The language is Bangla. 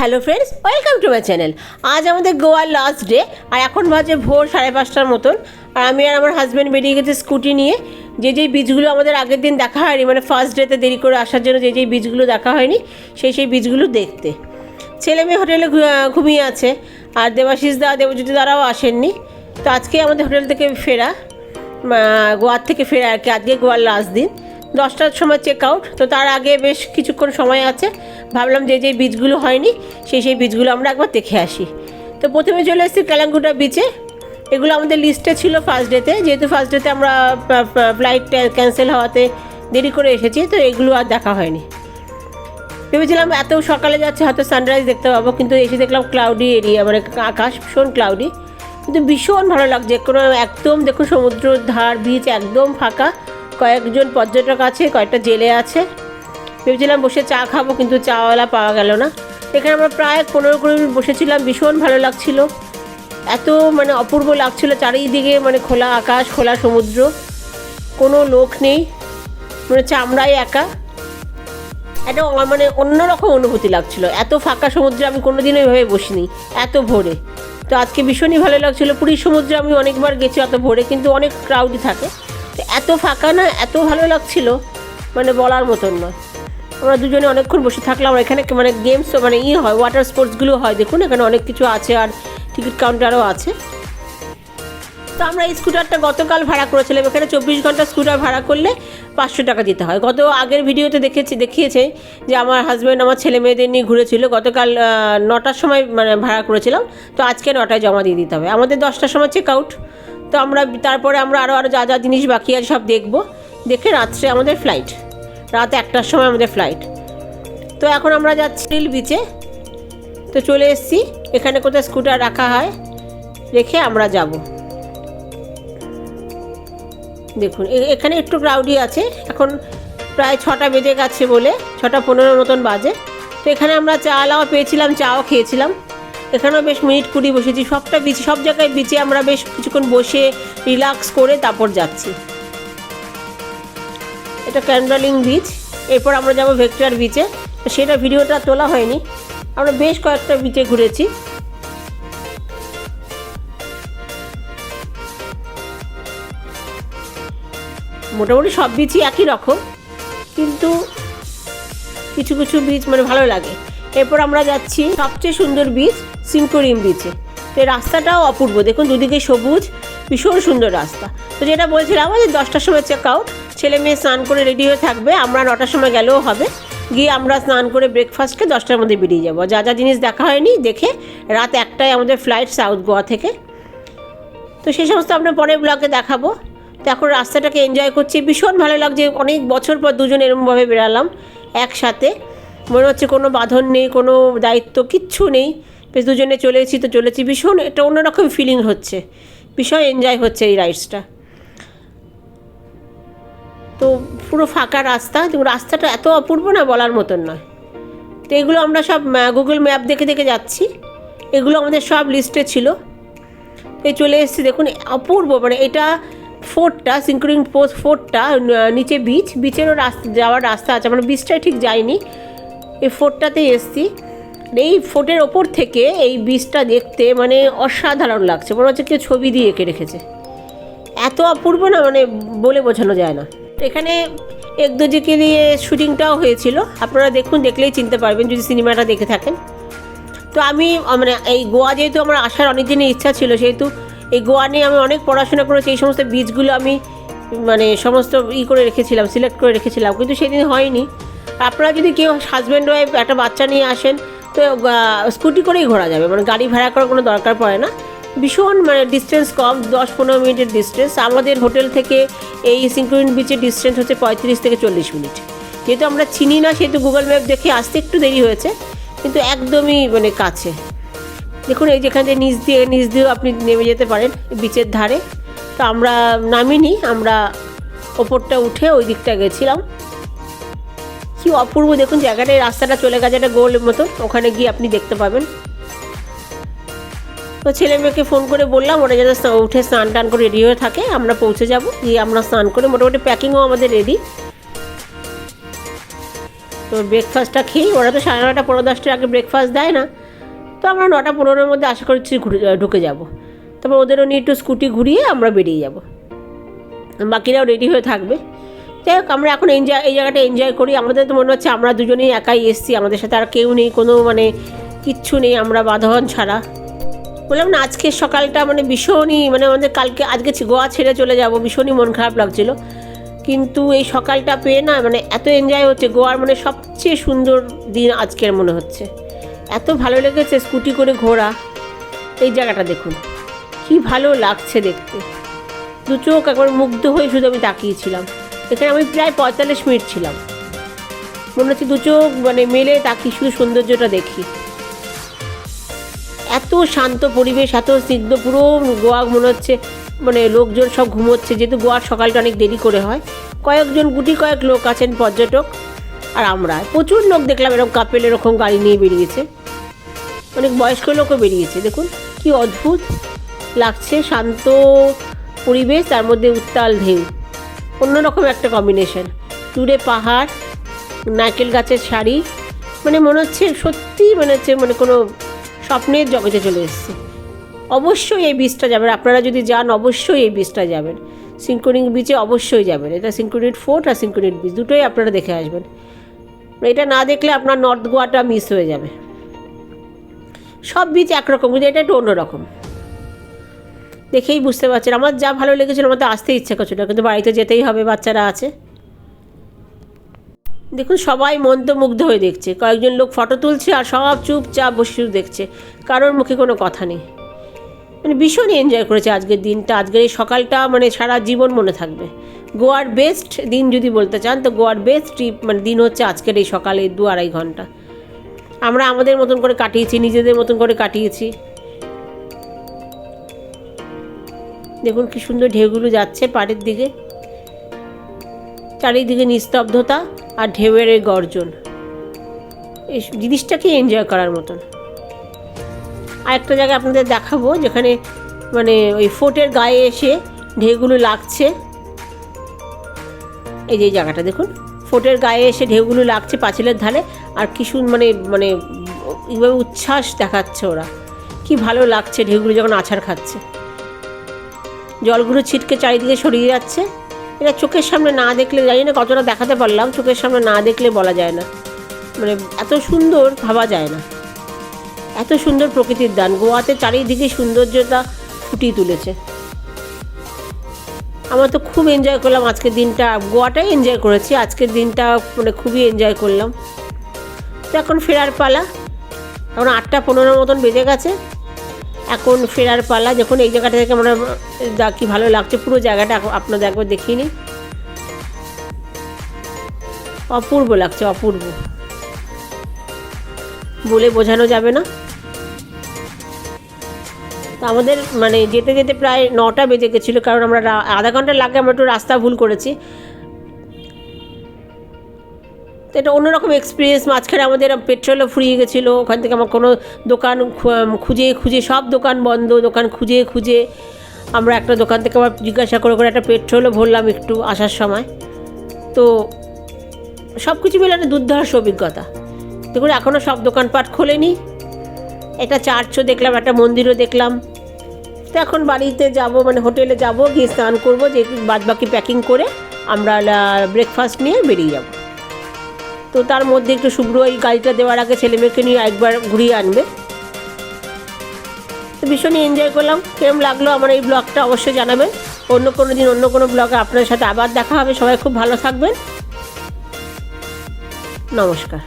Hello friends welcome to my channel আজ আমাদের গোয়ার লাস্ট ডে আর এখন বাজে ভোর সাড়ে পাঁচটার মতন। আর আমি আর আমার হাজব্যান্ড বেরিয়ে গেছি স্কুটি নিয়ে। যে যেই বীজগুলো আমাদের আগের দিন দেখা হয়নি মানে ফার্স্ট ডেতে দেরি করে আসার জন্য যে যেই বীজগুলো দেখা হয়নি, সেই সেই বীজগুলো দেখতে। ছেলে মেয়ে হোটেলে ঘুমিয়ে আছে। আর দেবাশিস দা, দেবজ্যোতি দ্বারাও আসেননি। তো আজকে আমাদের হোটেল থেকে ফেরা গোয়ার থেকে ফেরা আর কি, আজকে গোয়ার লাস্ট দিন। দশটার সময় চেক আউট তো তার আগে বেশ কিছুক্ষণ সময় আছে। ভাবলাম যে যে বীজগুলো হয়নি, সেই সেই বীজগুলো আমরা একবার দেখে আসি। তো প্রথমে চলে এসেছি কালাঙ্গুটা বিচে এগুলো আমাদের লিস্টে ছিল ফার্স্ট ডেতে যেহেতু ফার্স্ট ডেতে আমরা ফ্লাইট ক্যান্সেল হওয়াতে দেরি করে এসেছি, তো এগুলো আর দেখা হয়নি। ভেবেছিলাম এত সকালে যাচ্ছে, হয়তো সানরাইজ দেখতে পাবো, কিন্তু এসে দেখলাম ক্লাউডি এরিয়া মানে আকাশ ভীষণ ক্লাউডি কিন্তু ভীষণ ভালো লাগছে, কোনো একদম দেখুন সমুদ্র ধার বিচ একদম ফাঁকা। কয়েকজন পর্যটক আছে, কয়েকটা জেলে আছে। ভেবেছিলাম বসে চা খাব, কিন্তু চাওয়ালা পাওয়া গেল না। এখানে আমরা প্রায় পনেরো কুড়ি মিনিট বসেছিলাম, ভীষণ ভালো লাগছিল। এত মানে অপূর্ব লাগছিল, চারিদিকে মানে খোলা আকাশ, খোলা সমুদ্র। কোনো লোক নেই মানে হচ্ছে একা। একটা মানে অন্যরকম অনুভূতি লাগছিল। এত ফাঁকা সমুদ্রে, আমি কোনোদিনও এভাবে বসিনি, এত ভোরে। তো আজকে ভীষণই ভালো লাগছিল। পুরীর সমুদ্রে আমি অনেকবার গেছি, অত ভোরে, কিন্তু অনেক ক্রাউডই থাকে। এত ফাঁকা না, এত ভালো লাগছিল মানে বলার মতন নয় আমরা দুজনে অনেকক্ষণ বসে থাকলাম এখানে মানে গেমস মানে ই হয় ওয়াটার স্পোর্টসগুলো হয়, দেখুন, এখানে অনেক কিছু আছে, আর টিকিট কাউন্টারও আছে। তো আমরা এই স্কুটারটা গতকাল ভাড়া করেছিলাম, এখানে চব্বিশ ঘণ্টা স্কুটার ভাড়া করলে পাঁচশো টাকা দিতে হয়। গত আগের ভিডিওতে দেখেছি, দেখিয়েছে যে আমার হাজব্যান্ড আমার ছেলে মেয়েদের নিয়ে ঘুরেছিল, গতকাল নটার সময় মানে ভাড়া করেছিলাম, তো আজকে নটায় জমা দিয়ে দিতে হবে। আমাদের দশটার সময় চেক আউট তো আমরা তারপরে আমরা আরও আরও যা যা জিনিস বাকি আছে সব দেখব। দেখে রাত্রে আমাদের ফ্লাইট রাত একটার সময় আমাদের ফ্লাইট তো এখন আমরা যাচ্ছি রিল বিচে তো চলে এসেছি। এখানে কোথায় স্কুটার রাখা হয়, রেখে আমরা যাব। দেখুন এখানে একটু ক্রাউডি আছে। এখন প্রায় ছটা বেজে গেছে বলে, ছটা পনেরো মতন বাজে। তো এখানে আমরা চা লাও পেয়েছিলাম, চাও খেয়েছিলাম। এখানেও বেশ মিনিট কুড়ি বসেছি। সবটা বিচ সব জায়গায় বিচে আমরা বেশ কিছুক্ষণ বসে রিল্যাক্স করে তারপর যাচ্ছি। এটা ক্যান্ডালিং বিচ এরপর আমরা যাব ভেক্টর বিচে সেটা ভিডিওটা তোলা হয়নি। আমরা বেশ কয়েকটা বিচে ঘুরেছি। মোটামুটি সব বীজই একই রকম। কিন্তু কিছু কিছু বীজ মানে ভালো লাগে। এরপর আমরা যাচ্ছি সবচেয়ে সুন্দর বীজ সিনকোরিম বিচে তো রাস্তাটাও অপূর্ব। দেখুন, দুদিকে সবুজ, ভীষণ সুন্দর রাস্তা। তো যেটা বলছিলাম যে দশটার সময় চেক আউট ছেলে মেয়ে স্নান করে রেডি হয়ে থাকবে, আমরা নটার সময় গেলেও হবে। গিয়ে আমরা স্নান করে ব্রেকফাস্টকে দশটার মধ্যে বেরিয়ে যাব। যা যা জিনিস দেখা হয়নি, দেখে রাত একটায় আমাদের ফ্লাইট সাউথ গোয়া থেকে। তো সেই সমস্ত আমরা পরের ব্লগে দেখাবো। তো এখন রাস্তাটাকে এনজয় করছি। ভীষণ ভালো লাগছে। অনেক বছর পর দুজন এরমভাবে বেরালাম একসাথে। মনে হচ্ছে কোনো বাঁধন নেই, কোনো দায়িত্ব, কিচ্ছু নেই। বেশ দুজনে চলেছি তো চলেছি। ভীষণ একটা অন্যরকম ফিলিং হচ্ছে। ভীষণ এনজয় হচ্ছে এই রাইডসটা তো পুরো ফাঁকা রাস্তা রাস্তাটা এত অপূর্ব না বলার মতন নয়। তো এগুলো আমরা সব গুগল ম্যাপ দেখে দেখে যাচ্ছি। এগুলো আমাদের সব লিস্টে ছিল। এই চলে এসেছি, দেখুন, অপূর্ব মানে এটা ফোর্টটা সিঙ্কুরিং পোস্ট ফোর্টটা নিচে বিচ বিচেরও রাস্তা, যাওয়ার রাস্তা আছে। মানে বিচটায় ঠিক যায়নি এই ফোর্টটাতেই এসেছি। এই ফোর্টের ওপর থেকে এই বীজটা দেখতে মানে অসাধারণ লাগছে। মনে হচ্ছে কেউ ছবি দিয়ে এঁকে রেখেছে। এত অপূর্ব না মানে বলে বোঝানো যায় না। এখানে একদোজিকে নিয়ে শুটিংটাও হয়েছিল। আপনারা দেখুন, দেখলেই চিনতে পারবেন যদি সিনেমাটা দেখে থাকেন। তো আমি মানে এই গোয়া যেহেতু আমার আসার অনেক দিনের ইচ্ছা ছিল, সেহেতু এই গোয়া নিয়ে আমি অনেক পড়াশোনা করেছি, এই সমস্ত বীজগুলো আমি মানে সমস্ত ই করে রেখেছিলাম সিলেক্ট করে রেখেছিলাম। কিন্তু সেদিন হয়নি। আপনারা যদি কেউ হাজব্যান্ড ওয়াইফ একটা বাচ্চা নিয়ে আসেন তো স্কুটি করেই ঘোরা যাবে। মানে গাড়ি ভাড়া করার কোনো দরকার পড়ে না। ভীষণ মানে ডিস্টেন্স কম দশ পনেরো মিনিটের ডিস্টেন্স আমাদের হোটেল থেকে এই সিঙ্কুরিন বিচের ডিস্টেন্স হচ্ছে পঁয়ত্রিশ থেকে চল্লিশ মিনিট। যেহেতু আমরা চিনি না, সেহেতু গুগল ম্যাপ দেখে আসতে একটু দেরি হয়েছে। কিন্তু একদমই মানে কাছে। দেখুন, এই যেখান নিচ দিয়ে, নিচ দিয়েও আপনি নেমে যেতে পারেন বিচের ধারে। তো আমরা নামিনি, আমরা ওপরটা উঠে ওই দিকটা গেছিলাম। কি অপূর্ব, দেখুন জায়গাটায় রাস্তাটা চলে গেছে, একটা গোল মতন ওখানে গিয়ে আপনি দেখতে পাবেন। তো ছেলে মেয়েকে ফোন করে বললাম, ওরা যাতে উঠে স্নান টান করে রেডি হয়ে থাকে, আমরা পৌঁছে যাব। গিয়ে আমরা স্নান করে মোটামুটি প্যাকিংও আমাদের রেডি তো ব্রেকফাস্টটা খেয়ে, ওরা তো সাড়ে নটা পনেরো দশটার আগে ব্রেকফাস্ট দেয় না। তো আমরা নটা, পনেরোর মধ্যে আশা করছি ঘুরে ঢুকে যাব। তারপর ওদেরও নিয়ে একটু স্কুটি ঘুরিয়ে আমরা বেরিয়ে যাব। বাকিরাও রেডি হয়ে থাকবে। যাই হোক, আমরা এখন এনজয় এই জায়গাটা এনজয় করি। আমাদের তো মনে হচ্ছে আমরা দুজনেই একাই এসছি, আমাদের সাথে আর কেউ নেই, কোনো মানে কিচ্ছু নেই, আমরা বাঁধন ছাড়া। বললাম না আজকের সকালটা মানে ভীষণই মানে আমাদের কালকে আজকে গোয়া ছেড়ে চলে যাব, ভীষণই মন খারাপ লাগছিল। কিন্তু এই সকালটা পেয়ে না মানে এত এনজয় হচ্ছে, গোয়ার মানে সবচেয়ে সুন্দর দিন আজকের মনে হচ্ছে। এত ভালো লেগেছে স্কুটি করে ঘোরা। এই জায়গাটা দেখুন, কি ভালো লাগছে দেখতে। দু চোখ একবার মুগ্ধ হয়ে শুধু আমি তাকিয়েছিলাম এখানে আমি প্রায় পঁয়তাল্লিশ মিনিট ছিলাম। মনে হচ্ছে দু চোখ মানে মেলে তাকিয়ে শুধু সৌন্দর্যটা দেখি। এত শান্ত পরিবেশ, এত স্নিগ্ধ, পুরো গোয়া মনে হচ্ছে মানে লোকজন সব ঘুমোচ্ছে, যেহেতু গোয়ার সকালটা অনেক দেরি করে হয়। কয়েকজন, গুটি কয়েক লোক আছেন পর্যটক আর আমরা। প্রচুর লোক দেখলাম এরকম কাপেল এরকম গাড়ি নিয়ে বেরিয়েছে। অনেক বয়স্ক লোকও বেরিয়েছে, দেখুন কি অদ্ভুত লাগছে, শান্ত পরিবেশ, তার মধ্যে উত্তাল ঢেউ। অন্যরকম একটা কম্বিনেশন দূরে পাহাড়, নারকেল গাছের শাড়ি মানে মনে হচ্ছে সত্যি মনে হচ্ছে মানে কোনো স্বপ্নের জগতে চলে এসেছে। অবশ্যই এই বীজটা যাবেন। আপনারা যদি যান, অবশ্যই এই বীজটা যাবেন। সিঙ্কোনিক বিচে অবশ্যই যাবেন। এটা সিঙ্কোনিট ফোর্ট আর সিঙ্কোনিট বিচ দুটোই আপনারা দেখে আসবেন। এটা না দেখলে আপনার নর্থ গোয়াটা মিস হয়ে যাবে। সব বীচ একরকম, কিন্তু এটা একটু অন্যরকম। দেখেই বুঝতে পারছেন। আমার যা ভালো লেগেছিল আমার তো আসতে ইচ্ছে করছিল কিন্তু বাড়িতে যেতেই হবে, বাচ্চারা আছে। দেখুন, সবাই মন্ত্রমুগ্ধ হয়ে দেখছে। কয়েকজন লোক ফটো তুলছে আর সব চুপচাপ বসে দেখছে। কারোর মুখে কোনো কথা নেই। মানে ভীষণই এনজয় করেছে আজকের দিনটা। আজকের এই সকালটা মানে সারা জীবন মনে থাকবে। গোয়ার বেস্ট দিন যদি বলতে চান, তো গোয়ার বেস্ট ট্রিপ মানে দিন হচ্ছে আজকের এই সকালে দু আড়াই ঘণ্টা। আমরা আমাদের মতন করে কাটিয়েছি, নিজেদের মতন করে কাটিয়েছি। দেখুন কি সুন্দর ঢেউগুলো যাচ্ছে পাড়ের দিকে। চারিদিকে নিস্তব্ধতা আর ঢেউয়ের গর্জন। এই জিনিসটাকে এনজয় করার মতন। আর একটা জায়গায় আপনাদের দেখাবো, যেখানে মানে ওই ফোর্টের গায়ে এসে ঢেউগুলো লাগছে। এই যে জায়গাটা দেখুন ফোর্টের গায়ে এসে ঢেউগুলো লাগছে পাঁচিলের ধারে, আর কি মানে মানে এইভাবে উচ্ছ্বাস দেখাচ্ছে ওরা। কি ভালো লাগছে ঢেউগুলো যখন আছাড় খাচ্ছে। জলগুলো ছিটকে চারিদিকে সরিয়ে যাচ্ছে। এটা চোখের সামনে না দেখলে, জানি না কতটা দেখাতে পারলাম, চোখের সামনে না দেখলে বলা যায় না। মানে এত সুন্দর ভাবা যায় না। এত সুন্দর প্রকৃতির দান, গোয়াতে চারিদিকে সৌন্দর্যতা ফুটিয়ে তুলেছে। আমার তো খুব এনজয় করলাম আজকের দিনটা, গোয়াটাই এনজয় করেছি, আজকের দিনটা মানে খুবই এনজয় করলাম। তো এখন ফেরার পালা, এখন আটটা পনেরো মতন বেজে গেছে। এখন ফেরার পালা, যখন এই জায়গাটা থেকে আমরা কি ভালো লাগছে, পুরো জায়গাটা আপনাদের একবার দেখিয়ে নিই। অপূর্ব লাগছে, অপূর্ব। বলে বোঝানো যাবে না। তো আমাদের মানে যেতে যেতে প্রায় নটা বেজে গেছিল, কারণ আমরা আধা ঘণ্টা লাগে আমরা একটু রাস্তা ভুল করেছি। তো এটা অন্যরকম এক্সপিরিয়েন্স মাঝখানে আমাদের পেট্রোলও ফুরিয়ে গেছিল, ওখান থেকে আমার কোনো দোকান খুঁজে খুঁজে, সব দোকান বন্ধ, দোকান খুঁজে খুঁজে আমরা একটা দোকান থেকে আবার জিজ্ঞাসা করে করে একটা পেট্রোলও ভরলাম একটু আসার সময়। তো সব কিছু মিলে একটা দুর্ধর্ষ অভিজ্ঞতা। দেখুন এখনও সব দোকানপাট খোলেনি। একটা চার্চও দেখলাম, একটা মন্দিরও দেখলাম। তো এখন বাড়িতে যাব মানে হোটেলে যাব, গিয়ে স্নান করব, যে বাদ বাকি প্যাকিং করে আমরা ব্রেকফাস্ট নিয়ে বেরিয়ে যাব। তো তার মধ্যে একটু শুভ্র এই গাড়িটা দেওয়ার আগে ছেলে মেয়েকে নিয়ে একবার ঘুরিয়ে আনবে। তো ভীষণই এনজয় করলাম। কেমন লাগল আমার এই ব্লগটা অবশ্যই জানাবেন। অন্য কোনো দিন অন্য কোনো ব্লগে আপনার সাথে আবার দেখা হবে। সবাই খুব ভালো থাকবেন। নমস্কার।